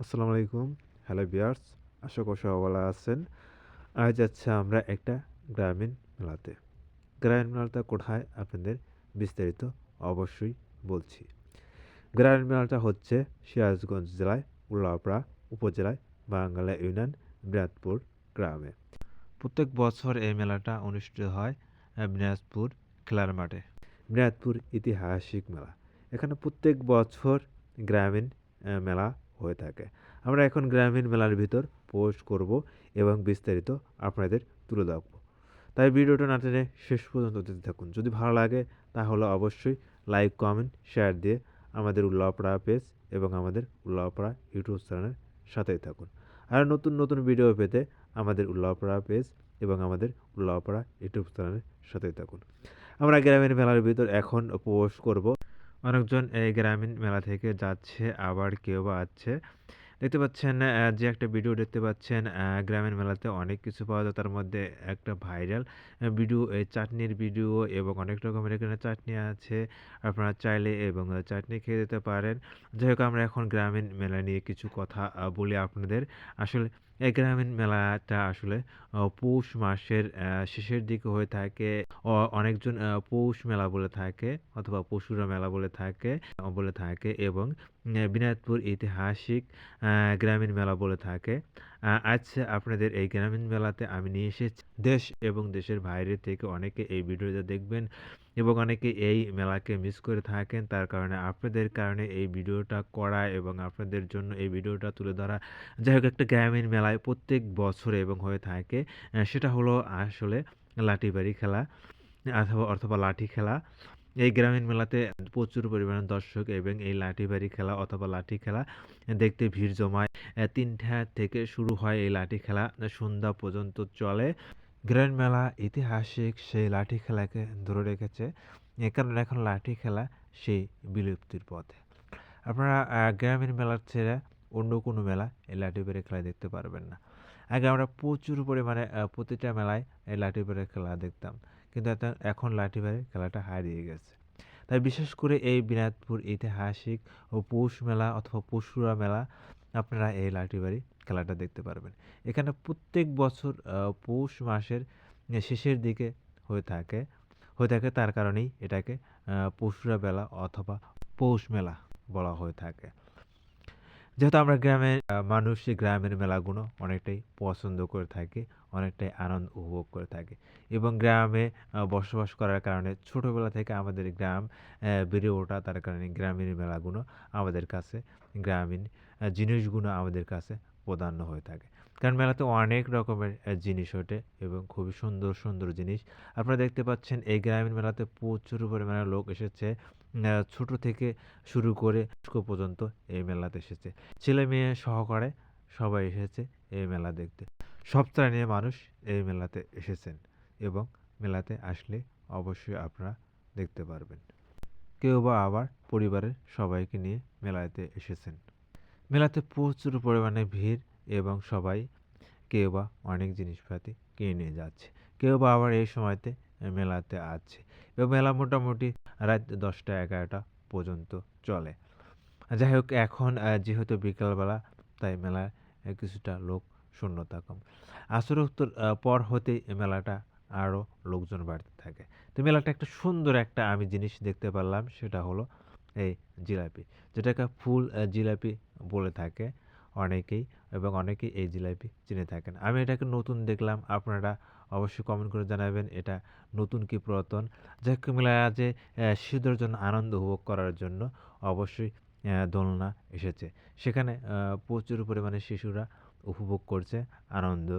আসসালামু আলাইকুম। হ্যালো বিয়ার্স আশা করি সবাই আছেন। আজ যাচ্ছে আমরা একটা গ্রামীণ মেলাতে। গ্রামীণ মেলাটা কোথায় আপনাদের বিস্তারিত অবশ্যই বলছি। গ্রামীণ মেলাটা হচ্ছে সিরাজগঞ্জ জেলায় উল্লাপাড়া উপজেলায় বাঙ্গালা ইউনিয়ন বিরাটপুর গ্রামে। প্রত্যেক বছর এই মেলাটা অনুষ্ঠিত হয় আহ, বিনাজপুর খেলার মাঠে। বিনাজপুর ঐতিহাসিক মেলা। এখানে প্রত্যেক বছর গ্রামীণ মেলা হয়ে থাকে। আমরা এখন গ্রামীণ মেলার ভিতর পোস্ট করব এবং বিস্তারিত আপনাদের তুলে ধরবো। তাই ভিডিওটা না টেনে শেষ পর্যন্ত দেখতে থাকুন। যদি ভালো লাগে, তাহলে অবশ্যই লাইক, কমেন্ট, শেয়ার দিয়ে আমাদের উল্লাপড়া পেজ এবং আমাদের উল্লাপড়া ইউটিউব চ্যানেলের সাথেই থাকুন। আর নতুন নতুন ভিডিও পেতে আমাদের উল্লাপড়া পেজ এবং আমাদের উল্লাপড়া ইউটিউব চ্যানেলের সাথেই থাকুন। আমরা গ্রামীণ মেলার ভিতর এখন পোস্ট করব। অনেকজন এই গ্রামীণ মেলা থেকে যাচ্ছে আবার কেউ বা আছে দেখতে পাচ্ছেন যে একটা ভিডিও দেখতে পাচ্ছেন গ্রামের মেলাতে অনেক কিছু পাওয়া যায়। তার মধ্যে একটা ভাইরাল ভিডিও এই চাটনির ভিডিও এবং অনেক রকমের এখানে চাটনি আছে। আপনারা চাইলে এবং চাটনি খেয়ে যেতে পারেন। যাই হোক, আমরা এখন গ্রামীণ মেলা নিয়ে কিছু কথা বলি আপনাদের। আসলে এই গ্রামীণ মেলাটা আসলে পৌষ মাসের শেষের দিকে হয়ে থাকে। অনেকজন পৌষ মেলা বলে থাকে অথবা পশুরা মেলা বলে থাকে বলে থাকে এবং বিনায়তপুর ঐতিহাসিক গ্রামীণ মেলা বলে থাকে। আজ আপনাদের এই গ্রামীণ মেলাতে আমি নিয়ে এসেছি। দেশ এবং দেশের বাইরে থেকে অনেকে এই ভিডিওটা দেখবেন এবং অনেকে এই মেলাকে মিস করে থাকেন। তার কারণে আপনাদের কারণে এই ভিডিওটা করা এবং আপনাদের জন্য এই ভিডিওটা তুলে ধরা যাই হোক একটা গ্রামীণ মেলায় প্রত্যেক বছরে এবং হয়ে থাকে। সেটা হলো আসলে লাঠিবাড়ি খেলা অথবা অথবা লাঠি খেলা। এই গ্রামীণ মেলাতে প্রচুর পরিমাণে দর্শক এবং এই লাঠিবাড়ি খেলা অথবা লাঠি খেলা দেখতে ভিড় জমায়। তিনটা থেকে শুরু হয় এই লাঠি খেলা। সন্ধ্যা পর্যন্ত চলে। গ্রামীণ মেলা ঐতিহাসিক সেই লাঠি খেলাকে ধরে রেখেছে। এ কারণে এখন লাঠি খেলা সেই বিলুপ্তির পথে। আপনারা গ্রামীণ মেলার ছেড়ে অন্য কোনো মেলা এই লাঠি বেড়ে খেলা দেখতে পারবেন না। আগে আমরা প্রচুর পরিমাণে প্রতিটা মেলায় এই লাঠি বেড়ে খেলা দেখতাম। কিন্তু এখন লাঠি বেড়ে খেলাটা হারিয়ে গেছে। তাই বিশেষ করে এই বিনাদপুর ঐতিহাসিক ও পৌষ মেলা অথবা পশুরা মেলা, আপনারা এই লাঠিবাড়ি খেলাটা দেখতে পারবেন। এখানে প্রত্যেক বছর পৌষ মাসের শেষের দিকে হয়ে থাকে হয়ে থাকে তার কারণেই এটাকে পশুরা মেলা অথবা পৌষ মেলা বলা হয়ে থাকে। যেহেতু আমরা গ্রামের মানুষ গ্রামের মেলাগুলো অনেকটাই পছন্দ করে থাকে, অনেকটাই আনন্দ উপভোগ করে থাকে। এবং গ্রামে বসবাস করার কারণে ছোটোবেলা থেকে আমাদের গ্রাম বেড়ে ওঠা, তার কারণে গ্রামীণ মেলাগুলো আমাদের কাছে, গ্রামীণ জিনিসগুলো আমাদের কাছে প্রধান্য হয়ে থাকে। কারণ মেলাতে অনেক রকমের জিনিস ওঠে এবং খুবই সুন্দর সুন্দর জিনিস। আপনারা দেখতে পাচ্ছেন এই গ্রামীণ মেলাতে প্রচুর পরিমাণে লোক এসেছে ছোট থেকে শুরু করে পর্যন্ত এই মেলাতে এসেছে। ছেলে মেয়ে সহকারে সবাই এসেছে এই মেলা দেখতে। সব শ্রেণির মানুষ এই মেলাতে এসেছেন এবং মেলাতে আসলে অবশ্যই আপনারা দেখতে পারবেন। কেউ বা আবার পরিবারের সবাইকে নিয়ে মেলাতে এসেছেন। মেলাতে প্রচুর পরিমাণে ভিড় এবং সবাই কেউ বা অনেক জিনিসপাতি কিনে যাচ্ছে। কেউ বা আবার এই সময়তে মেলাতে আছে এবং মেলা মোটামুটি রাত দশটা এগারোটা পর্যন্ত চলে। যাই হোক, এখন যেহেতু বিকালবেলা, তাই মেলায় কিছুটা লোক শূন্যতা কম। আসরোক্তর পর হতেই মেলাটা আরও লোকজন বাড়তে থাকে। তো মেলাটা একটা সুন্দর একটা আমি জিনিস দেখতে পারলাম, সেটা হলো এই জিলাপি। যেটাকে ফুল জিলাপি বলে থাকে। অনেকেই এবং অনেকেই এই জিলাপি চিনে থাকেন। আমি এটাকে নতুন দেখলাম, আপনারা অবশ্যই কমেন্ট করে জানাবেন এটা নতুন কি পুরাতন। যাই হোক, মেলায় যে শিশুদের জন্য আনন্দ উপভোগ করার জন্য অবশ্যই দোলনা এসেছে। সেখানে প্রচুর পরিমাণে শিশুরা উপভোগ করছে আনন্দ,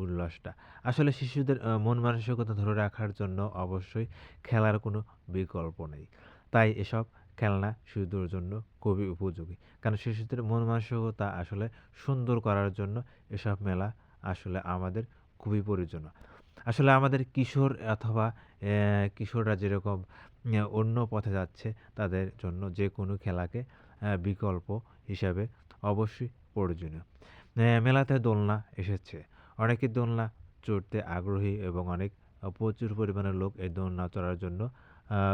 উল্লাসটা। আসলে শিশুদের মন মানসিকতা ধরে রাখার জন্য অবশ্যই খেলার কোনো বিকল্প নেই। তাই এসব খেলনা শিশুদের জন্য খুবই উপযোগী। কারণ শিশুদের মন মানসিকতা আসলে সুন্দর করার জন্য এসব মেলা আসলে আমাদের খুবই প্রয়োজনীয় আসলে আমাদের কিশোর অথবা কিশোররা যেরকম অন্য পথে যাচ্ছে তাদের জন্য যে কোনো খেলাকে বিকল্প হিসাবে অবশ্যই প্রয়োজনীয়। মেলাতে দোলনা এসেছে। অনেকে দোলনা চড়তে আগ্রহী এবং অনেক, প্রচুর পরিমাণে লোক এই দোলনা চড়ার জন্য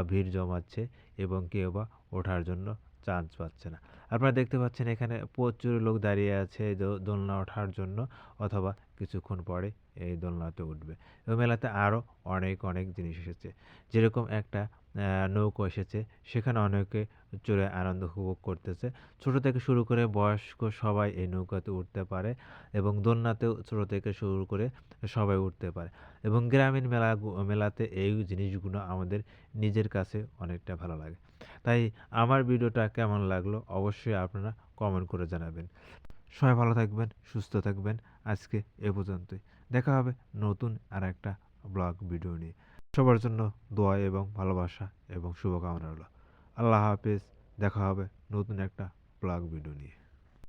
ভিড় জমাচ্ছে এবং কেউ বা ওঠার জন্য চান্স পাচ্ছে না। আপনারা দেখতে পাচ্ছেন এখানে প্রচুর লোক দাঁড়িয়ে আছে দোলনা ওঠার জন্য অথবা কিছুক্ষণ পরে এই দোলনাতে উঠবে। এবং মেলাতে আরও অনেক অনেক জিনিস এসেছে। যেরকম একটা নৌকো এসেছে। সেখানে অনেকে চড়ে আনন্দ উপভোগ করতেছে। ছোট থেকে শুরু করে বয়স্ক সবাই এই নৌকাতে উঠতে পারে এবং দোলনাতেও ছোট থেকে শুরু করে সবাই উঠতে পারে এবং গ্রামীণ মেলা মেলাতে এই জিনিসগুলো আমাদের নিজের কাছে অনেকটা ভালো লাগে। তাই আমার ভিডিওটা কেমন লাগল অবশ্যই আপনারা কমেন্ট করে জানাবেন। সবাই ভালো থাকবেন, সুস্থ থাকবেন। আজকে এ পর্যন্তই। দেখা হবে নতুন আর একটা ব্লগ, ভিডিও নিয়ে। সবার জন্য দোয়া এবং ভালোবাসা এবং শুভকামনা রইল। আল্লাহ হাফেজ, দেখা হবে নতুন একটা ব্লগ ভিডিও নিয়ে।